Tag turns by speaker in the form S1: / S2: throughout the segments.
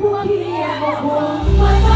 S1: บัวเพียบัวหง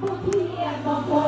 S1: บุเทียบบุ